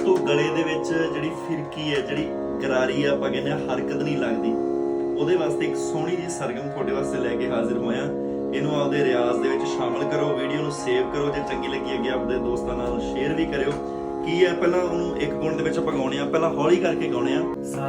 ਦੋਸਤੋ ਗਲੇ ਦੇ ਵਿੱਚ ਜਿਹੜੀ ਫਿਰਕੀ ਹੈ, ਜਿਹੜੀ ਗਰਾਰੀ ਆ, ਆਪਾਂ ਕਹਿੰਦੇ ਆ, ਹਰਕਤ ਨਹੀਂ ਲੱਗਦੀ। ਉਹਦੇ ਵਾਸਤੇ ਇੱਕ ਸੋਹਣੀ ਜੀ ਸਰਗਮ ਤੁਹਾਡੇ ਵਾਸਤੇ ਲੈ ਕੇ ਹਾਜ਼ਰ ਹੋਇਆ। ਇਹਨੂੰ ਆਪਦੇ ਰਿਆਜ਼ ਦੇ ਵਿੱਚ ਸ਼ਾਮਲ ਕਰੋ, ਵੀਡੀਓ ਨੂੰ ਸੇਵ ਕਰੋ, ਜੇ ਚੰਗੀ ਲੱਗੀ ਅੱਗੇ ਆਪਣੇ ਦੋਸਤਾਂ ਨਾਲ ਸ਼ੇਅਰ ਵੀ ਕਰਿਓ। ਕੀ ਹੈ, ਪਹਿਲਾਂ ਉਹਨੂੰ ਇੱਕ ਗੁਣ ਦੇ ਵਿੱਚ ਆਪਾਂ ਆ, ਪਹਿਲਾਂ ਹੌਲੀ ਕਰਕੇ ਗਾਉਣੇ ਆ। ਸਾ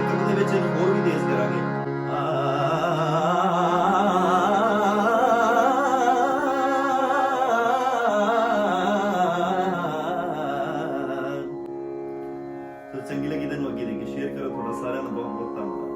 ਹਰਕਤ ਦੇ ਵਿੱਚ ਹੋਰ ਵੀ ਤੇਜ਼ ਕਰਾਂਗੇ। ਚੰਗੀ ਲੱਗੀ ਤੈਨੂੰ ਅੱਗੇ ਦੇ ਕੇ। ਸ਼ੇਅਰ ਕਰੋ ਤੁਹਾਡਾ ਸਾਰਿਆਂ ਦਾ ਬਹੁਤ ਬਹੁਤ ਧੰਨਵਾਦ।